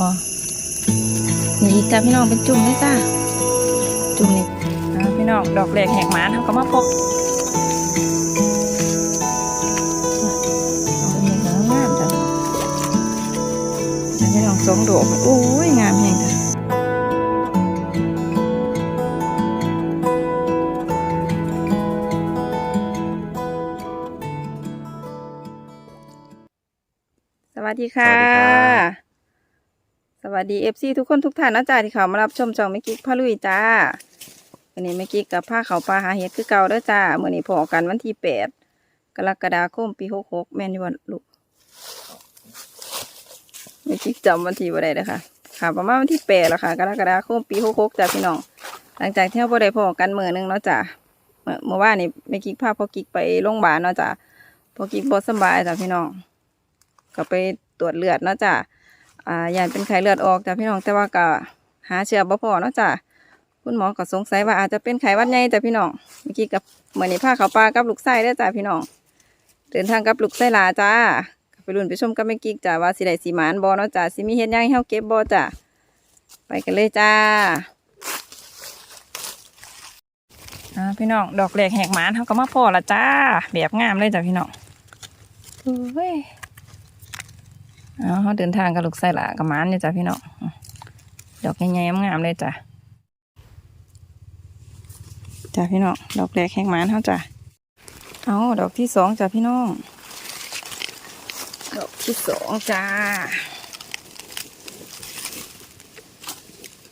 บอนี่อีกจ้าพี่น้องเป็นจุ่มเลยจ้าจุ่มนี่อ่าพี่น้องดอกแหลกแหกหมานเขาก็มาพกเอาเป็นอย่างงามจ้ะแล้วพี่น้องสองดอกโอ้ย งามแหง วัสดีค่ะ สวัสดีเอฟซีทุกคนทุกท่านนะจ๊ะที่เขามารับชมช่องแม่กิ๊กพาลุยจ้าวันนี้แม่กิ๊กกับผ้าเขาวปลาหาเห็ดคือเก่าเด้อจ้าเมื่อนี้พอกันวันที่แปดกรกฎาคมปีหกหกแม่นอยู่วันลูกแม่กิ๊กจำวันที่บ่ได้เลยค่ะค่ะประมาณวันที่แปดแล้วค่ะกรกฎาคมปีหกหกจ้าพี่น้อง หลังจากที่เราบ่ได้พอกันเมื่อนึงเนาะจ้าเมื่อเมื่อวานนี้แม่กิ๊กพาพ่อกิ๊กไปโรงพยาบาลเนาะจ้าพ่อกิ๊กบ่สำบายจ้าพี่น้อง ก็ไปตรวจเลือดเนาะจ้าอ่ายานเป็นไข้เลือดออกจ้ะพี่น้องแต่ว่าก็หาเชื้อบ่พอเนาะจ้ะคุณหมอก็สงสัยว่าอาจจะเป็นไข้วัดใหญ่จ้ะพี่น้องเมื่อกี้กับเหมือนในี่พาเขาปลากับลูกไส้ได้จ้ะพี่น้องเดินทางกับลูกไส้ลาจ้าไปรุ่นไปชมกับแม่กิ๊กจ้ะว่าสิได้สิหมานบ่เนาะจ้ะสิมีเฮ็ดหยังให้เฮาเก็บบ่จ้ะไปกันเลยจ้าพี่น้องดอกแหลกแหกหมานเฮาก็มาพอละจ้าแบบงามเลยจ้ะพี่น้องโอ้ย เอาเขาเดินทางกับลูกไส้หละกับมานเนี่ยจ้ะพี่น้องดอกใหญ่ๆงามเลยจ้ะจ้ะพี่น้องดอกแรกแห้งหมานเขาจ้ะเอาดอกที่สองจ้ะพี่น้อง ดอกที่สองจ้า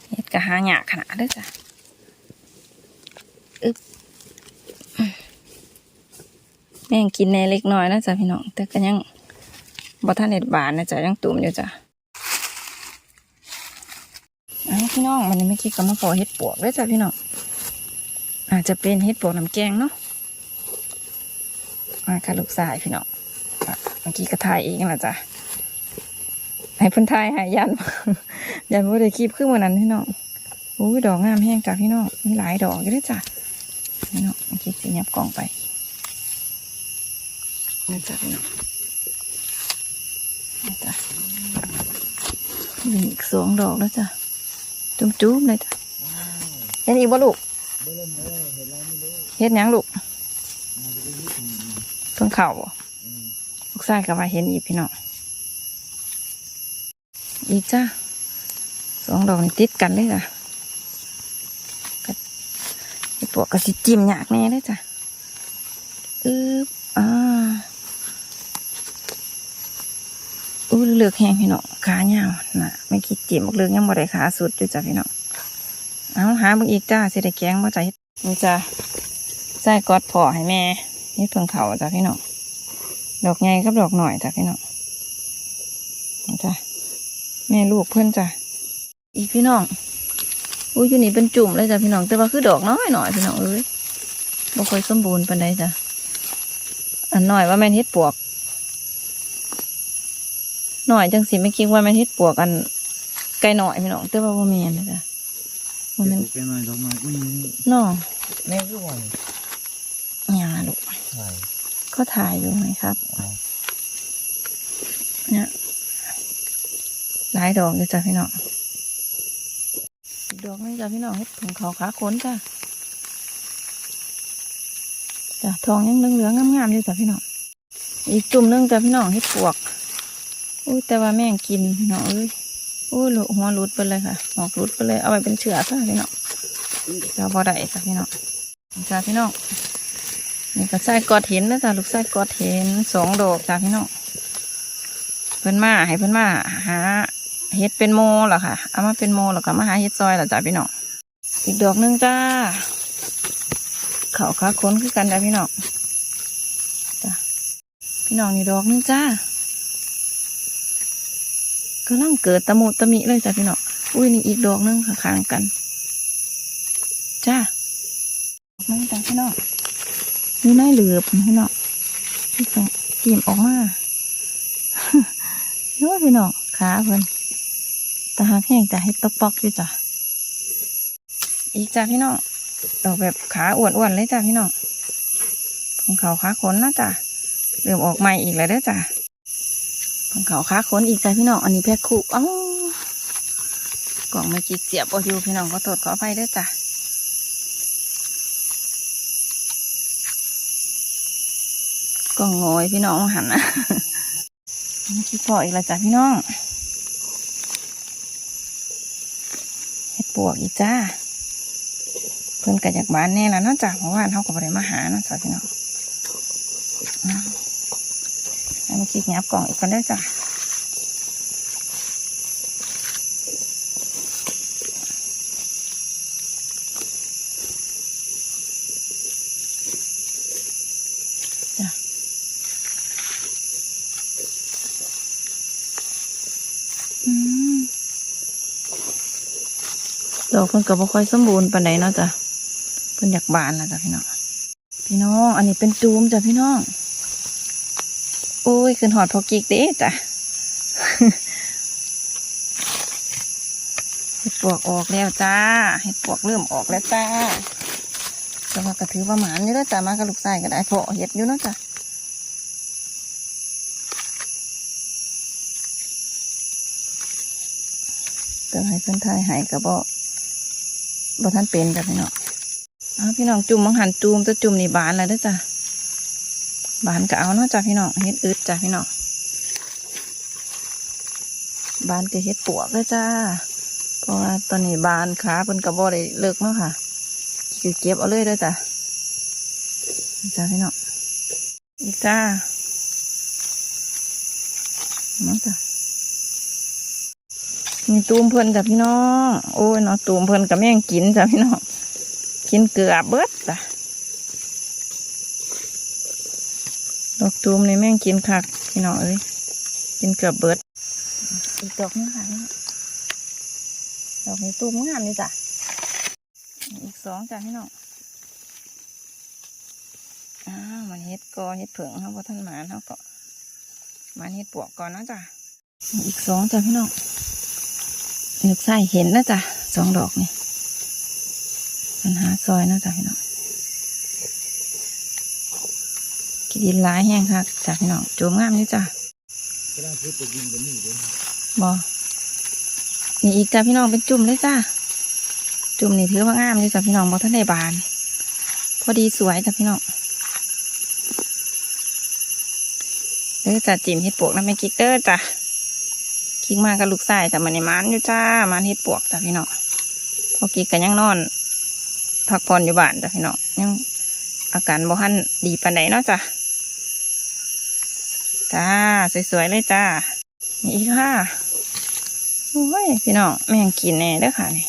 เห็ดกะหาหยาขนาดเด้จ้ะอึ๊บแม่งกินในเล็กน้อยนะจ้ะพี่น้องแต่ก็ยัง บ่ท่านเน็ดบานนะจ๊ะยังตุ่มอยู่จ้ะอ้าวพี่น้องมันนี้ไม่คิดก็มาขอเห็ดปวกด้วยจ้ะพี่น้องอาจจะเป็นเห็ดปวกน้ำแกงเนาะมาค่ะลูกสายพี่น้องเมื่อกี้ก็ถ่ายเองแหละจ้ะให้พิ่นถ่ายหายันยันว่าได้คลิปขึ้นวันนั้นพี่น้องโอ้ยดอกงามแห้งจ้ะพี่น้องมีหลายดอกอยู่ด้วยจ้ะพี่น้องเมื่อกี้สิยับกล่องไปนี่จ้ะพี่น้อง จ้ะมีอีกสองดอกแล้วจ้ะ จุ้มๆเลยจ้ะเห็นอีกบ่ลูกเห็นยังลูกเพิ่งเข่าลูกชายก็ว่าเห็นอีกพี่น้องอีกจ้ะสองดอกนี่ติดกันเลยจ้ะไอปวกก็สิจิ้มยากแน่เลยจ้ะอึ๊บอ่า อู้ เลือกแห้งพี่น้องขาเงาวนะไม่คิดจิ้มบักเลือกยังบ่ได้ขาสุดอยู่จ้ะพี่น้องเอาหาเบิ่งอีกจ้าสิได้แกงบ่จ้ะเฮ็ดนี่จ้ะใส่กอดพอให้แม่นี่เพิ่งเขาจ้ะพี่น้องดอกใหญ่กับดอกหน่อยจ้ะพี่น้องจ้ะแม่ลูกเพื่อนจ้ะอีกพี่น้องอู้อยู่นี่เป็นจุ่มเลยจ้ะพี่น้องแต่ว่าคือดอกน้อยหน่อยพี่น้องเอ้ยบ่ค่อยสมบูรณ์ปานใดจ้ะอันหน้อยว่าแม่นเฮ็ดปวก หน่อยจังสิไม่คิดว่าแมันเฮ็ดปวกอันไก่หน่อยพี่น้องแต่ว่าบ่แม่นนะจ๊ะบ่แม่นเป็นหน่อยดอกไม้อุ้ยน้องแม่ก็วันหยังล่ะลูกใช่ก็ถ่ายอยู่ไหมครับเนี่ยหลายดอกอยู่จ้ะพี่น้องอีกดอกนึงจ้ะพี่น้องเฮ็ดผงเขาขาขนจ้ะจ้ะทองยังเหลืองๆงามๆอยู่จ้ะพี่น้องอีกจุ่มหนึงจ้ะพี่น้องเฮ็ดปวก อุ้ยแต่ว่าแม่งกินพี่น้องเอ้ยอุ้ยหลุดหัวหลุดไปเลยค่ะหอกหลุดไปเลย เอาไปเป็นเชือกซะพี่น้องจะพอได้จ้ะพี่น้องจ้ะพี่น้องนี่ก็ใส่กอดเห็นนะจ้ะลูกใส่กอดเห็นสองดอกจ้ะพี่น้องเพิ่นมาให้เพิ่นมาหาเห็ดเป็นโมเหรอค่ะเอามาเป็นโมแล้วก็มาหาเห็ดซอยเหรอจ้ะพี่น้องอีกดอกหนึงจ้าเขาขาค้นคือกันจ้ะพี่น้องจ้ะพี่น้องนี่ดอกหนึงจ้า กำลังเกิดตะมุตะมิเลยจ้ะพี่น้องอุ้ยนี่อีกดอกนึงข้างกัน จ้าดอกนึงจ้ะพี่น้องนี่นายเหลือบพี่น้องพี่ต้องจิ้มออกมาเน้อพี่น้องขาเพิ่นตาหักแห้งจ้ะเฮ็ดปอกๆอยู่จ้ะอีกจ้ะพี่น้องดอกแบบขาอ้วนๆเลยจ้ะพี่น้องของเขาขาขนนะจ้ะเริ่มออกใหม่อีกแล้วเด้อจ้ะ ของเขาค้าขนอีกจ้ะพี่น้อง อันนี้แพ็คคู่อ้ากล่องไม่จิกเสียบออยู่พี่น้องก็โทษขออภัยด้วยจ้ะกล่องงอยพี่น้องหันนะนี่คิดพออีกแล้วจ้ะพี่น้องเห็ดปวกอีกจ้าเพิ่นก็อยากบ้านแน่แล้วนาะจ้ะเพราะว่าเขาก็บ่ได้มาหาเนาะจ้ะพี่น้อง ให้มาคิดงับกล่องอีกกันได้อจ้ะดอกเพิ่นก็บ่ค่อยสมบูรณ์ปานใดเนาะจ้ะเพิ่นอยากบานแล้วจ้ะพี่น้องพี่น้อง อันนี้เป็นจูมจ้ะพี่น้อง อุ้ยขึ้นหอดพอกิกเด้จ้ะเห็ดปวกออกแล้วจ้าเห็ดปวกเริ่มออกแล้วจ้าแต่ว่ากระถือว่าหมานอยู่แล้วจ้ะมากับลูกชายก็ได้พาะเห็ดอยู่เนาะจ้ะก็ให้เพิ่นทายหายก็บ่บ่ท่านเป็นจ้ะพี่น้องอ้าวพี่น้องจุ่มมังหันจุ่มแตัวจุ่มในบานแล้วด้จ้ะ บานก็เอาเนาะจ้ะพี่น้องเฮ็ดอึดจ้ะพี่น้องบานก็เฮ็ดปวกเลยจ้า เพราะว่าตอนนี้บานขาเพิ่นก็บ่ได้เลิกเนาะค่ะคือเก็บเอาเลยด้อจ้ะนี่จ้ะพี่น้องอีกจ้าเนาะจ้ะมีตูมเพิ่นจ้ะพี่น้อง โอ้ยเนาะตูมเพิ่นกับแม่งกินจ้ะพี่น้อง กินเกลือเบิดจ้ะดอ กตูมนี่แม่งกินคักพี่น้องเอ้ยกินเกือบเบิดอีกดอกนึงค่ะนี่ดอกนี้ตูมงามนี่จ้ะอีกสองจ้ะพี่น้องอ้าวมันเฮ็ดกอเฮ็ดเผิงเขาพอท่านหมานเขาก็มันเฮ็ดปวกก่อนนะจ้ะอีกสองจ้ะพี่น้องลูกไส้เห็นนะจ๊ะสองดอกนี่ปัญหาซอยนะจ๊ะพี่น้องินดินหลายแห้งคักจ้ะพี่น้องโจมงามนี่จ้ะกำลังพูดจะยิงกันนี่เลยบอนี่อีกจ้ะพี่น้องเป็นจุ่มเลยจ้ะจุ่มนี่ถือว่างามนี่จ้ะพี่น้องบอท่านได้บาน พอดีสวยจ้ะพี่น้องเด้อจ้ะจิ๋มเฮ็ดปวกน้ำไม่กิ๊กเด้อจ้ะคิงมากับลูกชายแต่มันในมันอยู่จ้ามันเฮ็ดปวกจ้ะพี่น้องพอกีกันยังนอนพักผ่อนอยู่บ้านจ้ะพี่น้องยังอาการบ่ทันดีปานใดเนาะจ้ะ จ้า สวยๆเลยจ้า นี่อีกค่ะโอ้ยพี่น้องแม่งกินแน่เด้อค่ะนี่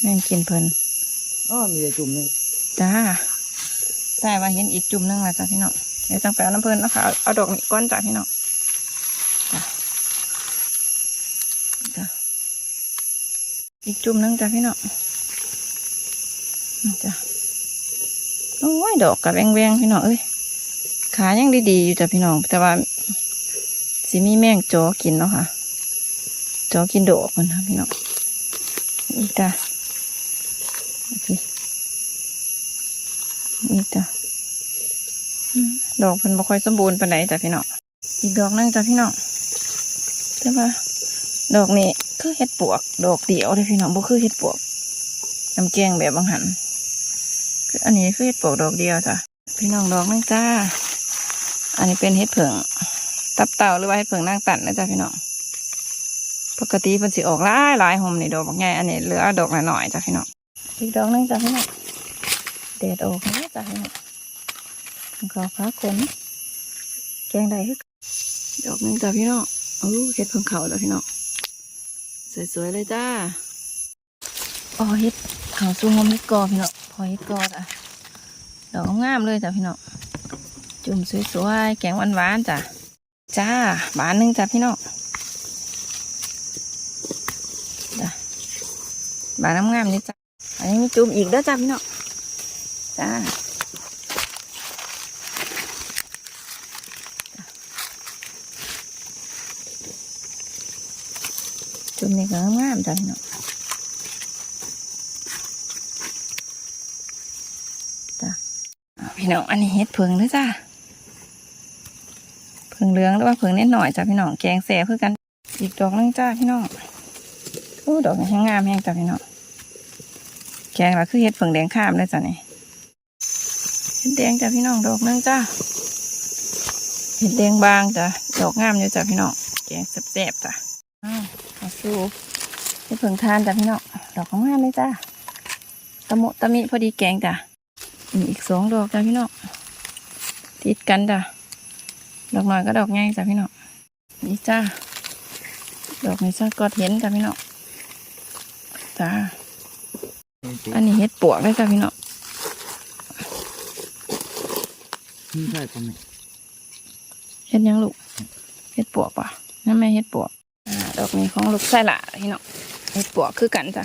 แม่งกินเพลินอ๋อมีแต่จุ่มนี่จ้าใช่ว่าเห็นอีกจุ่มหนึงและจ้ะพี่น้องเดี๋ยวจังไปเอาน้ำเพลินเนาะคะเอาเอาดอกนี้ก้อนจ้ะพี่น้องจ้ะอีกจุ่มหนึงจ้ะพี่น้องนี่จ้ะโอ้ยดอกกับแวงแวงๆพี่น้องเอ้ย ขายังดีๆอยู่จ้ะพี่น้อง แต่ว่าสิมีแมงจอกินเนาะค่ะ จอกินดอกมันนะพี่น้องนี่จ้ะนี่จ้ะดอกเพิ่นบ่ค่อยสมบูรณ์ปานใดจ้ะพี่น้องอีกดอกนึงจ้ะพี่น้องแต่ว่า ดอกนี้คือเห็ดปวก ดอกเดียวเลยพี่น้องบ่คือเห็ดปวกน้ำแกงแบบบางหันคืออันนี้คือเห็ดปวกดอกเดียวจ้ะพี่น้องดอกนึงจ้า อันนี้เป็นเห็ดเผิงตับเต่าหรือว่าเห็ดเผิงนางตันนะจ้ะพี่น้องปกติมันสิออกหลายหลายหอมนี่ดอกบางใหญ่อันนี้เหลือดอกหน่อยๆจ้ะพี่น้องอีกดอกนึงจ้ะพี่น้องแดดออกแล้วจ้ะพี่น้องของเขาขนแกงได้คือดอกนึงจ้ะพี่น้องโอ้เห็ดเผิงเขาจ้ะพี่น้องสวยๆเลยจ้าอ๋อเฮ็ดขาวซูงอมเฮ็ดกอพี่น้องพอเฮ็ดกอจ้ะดอกงามเลยจ้ะพี่น้อง จุ่มสวยๆ แกงหวานๆจ้ะ จ้าบานหนึงจ้ะพี่น้อง จ้ะบานงามๆนี่จ้ะ อันนี้มีจุ่มอีกด้อจ้ะพี่น้อง จ้าจุ่มนี่ก็งามจ้ะพี่น้องจ้าพี่น้องอันนี้เฮ็ดเพิงด้อจ้า งเหลืองหรือว่าเผงน็ดหน่อยจ้ะพี่น้องแกงแสบคือกัน อีกดอกนึงจ้าพี่น้องโอ้ดอกนี้แห้งงามแห้งจ้ะพี่น้องแกงละคือเห็ดเผงแดงข้ามเลยจ้ะนี่เห็ดแดงจ้ะพี่น้องดอกนึงจ้าเห็ดแดงบางจ้ะดอกงามอยู่จ้ะพี่น้องแกงแซ่บๆจ้ะอ้าวขอสู้เห็ดเผงทานจ้ะพี่น้องดอกงามเลยจ้าตะมุตะมิพอดีแกงจ้ะมีอีกสองดอกจ้ะพี่น้องติดกันจ้ะ ดอกหน้อยก็ดอกใหญ่จ้ะพี่น้องนี่จ้าดอกนี้จ้าก็เห็นจ้ะพี่น้องจ้าอันนี้เห็ดปวกเลยจ้ะพี่น้องนี่ใช่ปะไหมเห็ดยังลูกเห็ดปวกป่ะนั่นไม่เห็ดปวกอดอกนี้ของลูกไส้ละพี่น้องเห็ดปวกคือกันจ้ะ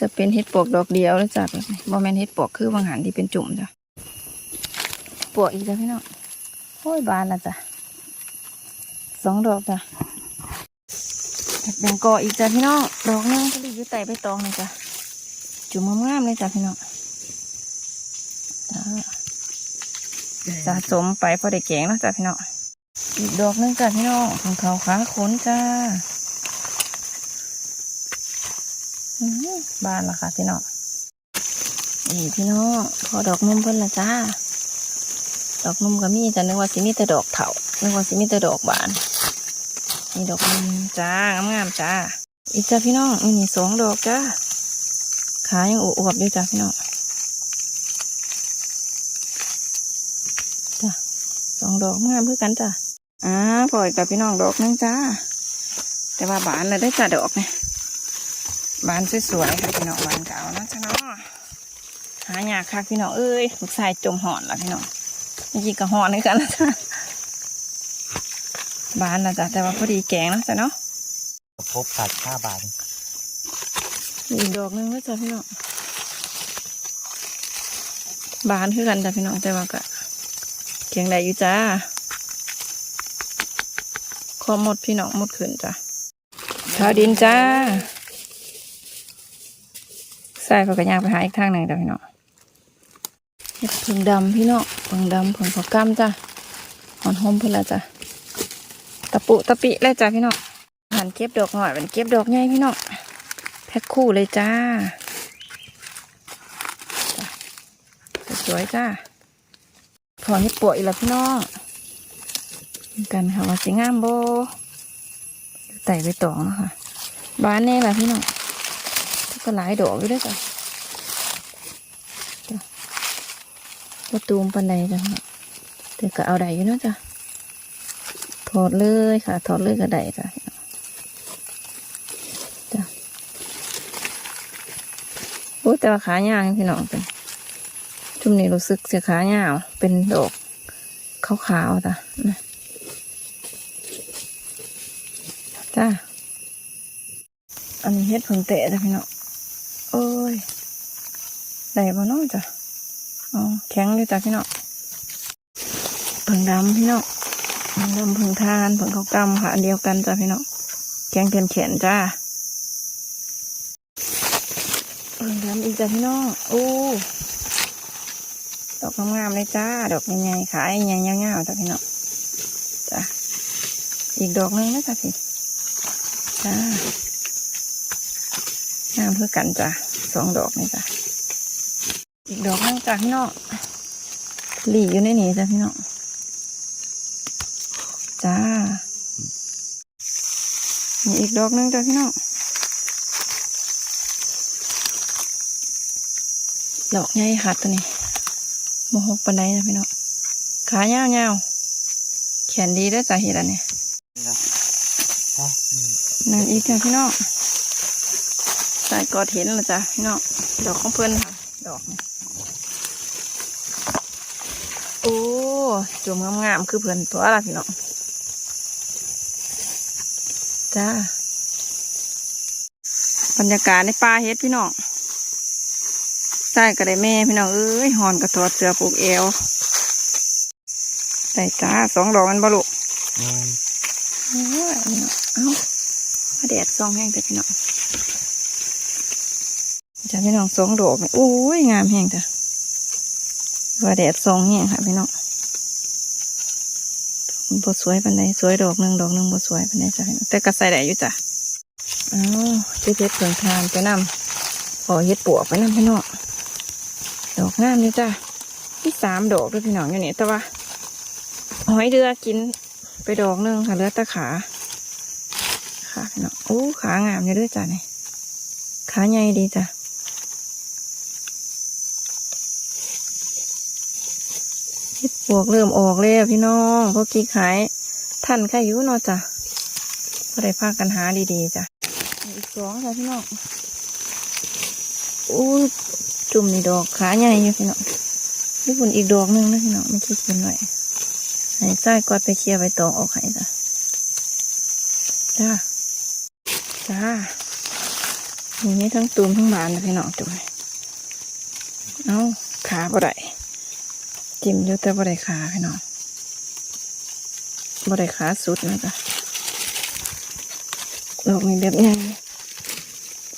จะเป็นเห็ดปวกดอกเดียวเลยจ้ะแบบนี้บ่แมนเห็ดปวกคือบางหันที่เป็นจุ่มจ้ะปวกอีกจ้ะพี่น้อง โอ้ยบานละจ้ะสองดอกจ้ะแบ่งกออีกจ้ะพี่น้อง ดอกนึงก็รีบอยู่ไต่ไปตองเลยจ้ะ จุ่มงามๆเลยจ้ะพี่น้องสะสมไปพอได้แกงแล้วจ้ะพี่น้อง อีกดอกนึงจ้ะพี่น้องของเขาขาขนจ้าอื้อหือบานละค่ะพี่น้องนี่พี่น้องพอดอกนุ่มเพิ่นละจ้า ดอกนุ่มก็มีแต่นึกว่าสิมีแต่ดอกเถานึกว่าสิมีแต่ดอกบานนี่ดอกนุ่มจ้างามๆจ้า อีกจ้าพี่น้องนี่สองดอกจ้าขายังอวบๆอยู่จ้าพี่น้องจ้าสองดอกงามเพื่อกันจ้าอ่าปล่อยกับพี่น้องดอกนึงจ้า แต่ว่าบานเลยได้จ้าดอกเนี่ยบานสวยๆค่ะพี่น้องบานเก่านะจ้าเนาะหายากค่ะพี่น้องเอ้ยลูกชายจมหอนละพี่น้อง เมื่อกี้ก็หอนด้วยกันนะจ้าบานนะจ้าแต่ว่าพอดีแกงนะจ้าเนาะพบกัดห้าบาทอีกดอกหนึงแล้วจ้ะพี่น้องบานคือกันจ้ะพี่น้องแต่ว่าก็แข็งแรงอยู่จ้าขอหมดพี่น้องหมดขึ้นจ้ะทาดินจ้าใส่ผักกระยางไปหาอีกทางหนึ่งจ้ะพี่น้องเห็ด ผึ่งดำพี่น้องผึ่งดำผึ่งผักกำจ้ะหอนหอมเพิ่นละจ้ะตะปุตะปิเลยจ้ะพี่น้องหันเก็บดอกหน่อยเป็นเก็บดอกใหญ่พี่น้องแพ็คคู่เลยจ้าสวยจ้าพอให้ปวดอีกแล้วพี่น้องเหมือนกันค่ะว่าสิงามโบไต่ไปตองนะค่ะบ้านแน่ละพี่น้องก็หลายดอกอยู่ด้วยจ้ะ ประตูมปันใดจ้ะพี่น้องแต่ก็เอาได้อยู่นะจ้ะถอดเลยค่ะถอดเลยก็ได้จ้ะจ้ะโอ้แต่ว่าขายาวพี่น้องเป็นช่วงนี้รู้สึกเสียขายาวเป็นดอกขาวๆจ้ะนะจ้าอันนี้เฮ็ดผงเตะจ้ะพี่น้องโอ้ยได้บ่น้องจ้ะ แข็งเลยจ้ะพี่น้องผงดำพี่น้องผงดำผงทานผงข้าวกำค่ะอันเดียวกันจ้ะพี่น้องแข็งเทียนเขียนจ้าเบิ่งดำอีกจ้ะพี่น้องโอ้ดอกงามๆเลยจ้า ดอกใหญ่ๆขายใหญ่ๆยาวๆจ้ะพี่น้องจ้ะอีกดอกหนึงนะจ้ะพี่จ้างามเพื่อกันจ้ะสองดอกนี่จ้ะอีกดอกนึงจ้ะพี่น้อง หลีอยู่ในนี้จ้ะพี่น้องจ้ามีอีกดอกหนึงจ้ะพี่น้องดอกใหญ่ค่ะตัวนี้โมหกปันไดนะพี่น้องขายาวๆแขนดีได้จ้ะเห็ดอันนี้นะนี่นั่นอีกจ้ะพี่น้องสายกอดเห็นแล้วจ้ะพี่น้องดอกของเพื่อนค่ะดอกนี่ โอ้จุ่มงามๆคือเพื่อนตัวละพี่น้องจ้าบรรยากาศในป่าเฮ็ดพี่น้องใส่ก็ไดแม่พี่น้องเอ้ยหอนกระถอดเสือผูกเอวได้จ้าสองดอกมันบลุแม่นโอ้ยพี่น้อเอ้าแดดซองแห้งแต่พี่น้องจ้าพี่น้องสองดอกโอ้ยงามแห้งจ้ะ พระแดดซองแห้งค่ะพี่น้องบสวยปานใดสวยดอกหนึ่งดอกหนึ่งบสวยปานใดจ้ะพี่น้องแต่ก็ใส่ได้อยู่จ้ะอ้าวเจ๊เฮ็ดเพิ่งทานไปนำขอเฮ็ดปวกไปนำพี่น้องดอกงามนี่จ้ะที่สามดอกด้วยพี่น้องอยู่นี่แต่ว่าหอยเดือกินไปดอกหนึ่งค่ะเหลือต่ขาขาพี่น้องโอ้ขางามอยู่ด้วยจ้ะนี่ขาใหญ่ดีจ้ะ เห็ดปวกเริ่มออกแล้วพี่น้องพวกกีขายท่านค่ายุเนาะจ้ะก็ได้พากันหาดีๆจ้ะอีกสองจ้ะพี่น้องอู้จุ่มในดอกขาใหญ่อยู่พี่น้องนี่ฝุ่นอีกดอกหนึงนะพี่น้องไม่คิดกินหน่อยให้ไส้กอดไปเคลียร์ใบตองออกให้จ้ะจ้าจ้านี่ทั้งตูมทั้งบานนะพี่น้องจุ่มเอาขาบ่ได้ จิ้มอยู่แต่บ่ได้ขาพี่น้องบ่ได้ขาสุดนะจ๊ะดอกมีแบบใหญ่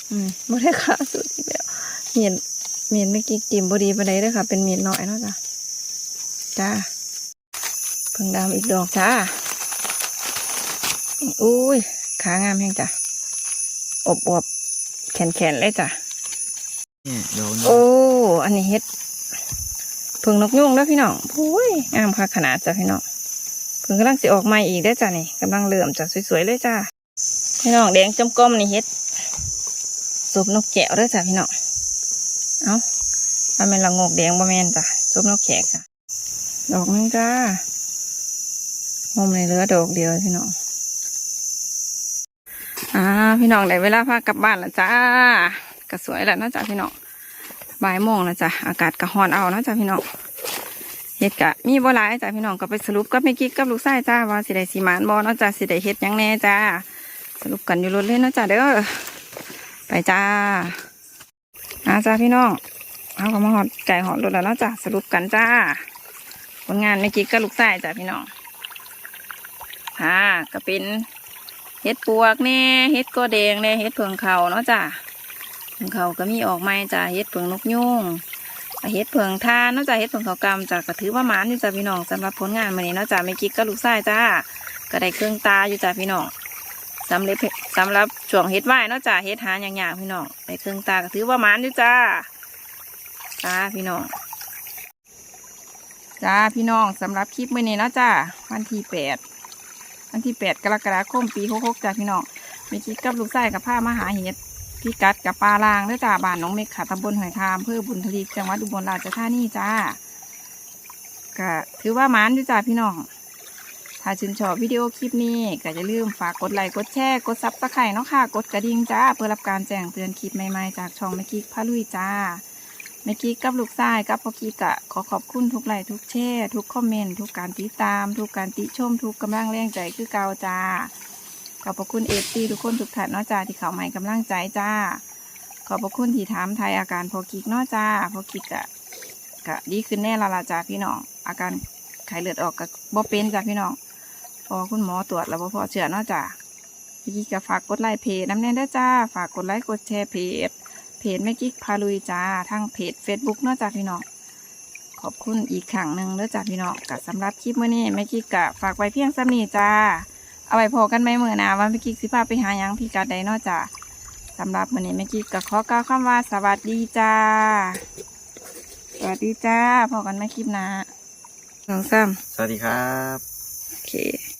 อืมบ่ได้ขาสุดอีกแล้วเมียนเมียนเมื่อกี้จิ้มบ่ดีปานใดเด้อค่ะ เป็นเมียนน้อยเนาะจ้ะจ้าเพิ่งดำอีกดอกจ้าอุ้ยขางามแห้งจ้ะอบอบแขนแขนๆเลยจ้ะเนี่ยดอกนี้โอ้ อันนี้เฮ็ดเพิ่งนกยุงแล้วพี่น้องโอ้ยงามค่ะขนาดจ้ะพี่น้องเพิ่งกำลังสิออกใหม่อีกได้จ้ะนี่กำลังเริ่อมจ้ะสวยๆเลยจ้ะพี่น้องแดงจำก้มนี่เฮ็ดซุปนกแก้วด้จ้ะพี่น้องเอาว่าแม่นละงกแดงบ่แมนจ้ะซุปนกแขกจ้ะดอกนึงจ้ามุมในเหลือดอกเดียวพี่น้องอ่าพี่น้องได้เวลาพากลับบ้านแล้วจ้าก็สวยแล้วนาะจ้ะพี่น้อง บ่ายโมงแล้วจ้ะอากาศกะฮ้อนเอาเนาะจ้ะพี่น้องเฮ็ดกะมีบ่หลายจ้ะพี่น้องก็ไปสรุปกับแม่กิ๊กกับลูกชายจ้าว่าสิได้สิหมานบ่เนาะจ้ะสิได้เฮ็ดยังแน่จ้าสรุปกันอยู่รถเลยเนาะจ้ะเด้อไปจ้าอาจ้าพี่น้องเอาก็มาหอดไก่หอดรถแล้วเนาะจ้ะสรุปกันจ้าผลงานแม่กิ๊กกับลูกชายจ้ะพี่น้องอ่าก็เป็นเฮ็ดปวกแน่เฮ็ดก็แดงแน่เฮ็ดเผืองเขาเนาะจ้ะ เพิ่งเขาก็มีออกใหม่จ้ะเฮ็ดเผิงนกยุ่งเฮ็ดเผิงทานเนาะจ้ะเฮ็ดเผิงเขาวกำจ้ะก็ถือว่าหมานอยู่จ้ะพี่น้องสำหรับผลงานมื้อนี้เนาะจ้ะไม่กิ๊กก็ลูกชายจ้าก็ได้เครื่องตาอยู่จ้ะพี่น้องสำหรับสำหรับช่วงเฮ็ดไหว้เนาะจ้ะเฮ็ดหาอย่างๆพี่น้องได้เครื่องตาก็ถือว่าหมานอยู่จ้าจ้าพี่น้องจ้าพี่น้องสำหรับคลิปมื้อนี้เนะจ้ะวันที่แปดวันที่แปดกรกฎาคมปีหกหกจ้ะพี่น้องไม่กิ๊กกับลูกชายกับผ้ามาหาเห็ด พี่กัดกับปลาลางเด้อจ้าบ้านน้องเมฆค่ะตำบลหอยคามเพื่อบุญทลีจังหวัดอุบลราชธานีจ้าก็ถือว่ามันอยู่จ้าพี่น้อง ถ้าชื่นชอบวิดีโอคลิปนี้ก็อย่าลืมฝากกดไลค์กดแชร์กดซับสไครต์เนาะค่ะ กดกระดิ่งจ้าเพื่อรับการแจ้งเตือนคลิปใหม่ๆจากช่องแม่กิ๊กพาลุยจ้าแม่กิ๊กกับลูกชายกับพ่อกิ๊กะขอขอบคุณทุกไลค์ทุกแชร์ทุกคอมเมนต์ทุกการติดตาม ทุกการติชม ทุกกำลังแรงใจคือเก่าจ้า อบพระคุณเอฟซีทุกคนทุกท่านเนาะจ้าที่เขาใหม่กำลังใจจ้า ขอบพระคุณที่ถามไทยอาการพอกิกเนาะจ้าพอกิกอะกะดีขึ้นแน่ละละจ้าพี่น้องอาการไข้เลือดออกกะบ่เป็นจ้าพี่น้องพอคุณหมอตรวจแล้วพอเชื้อเนาะจ้าพี่กิ๊กก็ฝากกดไลค์เพจน้ำแน่ได้จ้า ฝากกดไลค์กดแชร์เพจเพจแม่กิ๊กพาลุยจ้าทางเพจ Facebook เนาะจ้าพี่น้องขอบคุณอีกครั้งหนึ่งเด้อจ้าพี่น้องกะสำหรับคลิปมื้อนี้แม่กิ๊กกะฝากไว้เพียงซ้ำนี้จ้า เอาไว้พอกันไหมเมื่อหนาว่าแม่กิ๊กสิพาไปหาหยังพี่กัดใดเนาะจ้าสำหรับมื้อนี้แม่กิ๊กก็ขอกล่าวคำว่าสวัสดีจ้า สวัสดีจ้าพอกันไหมคลิปหนะสองสามสวัสดีครับโอเค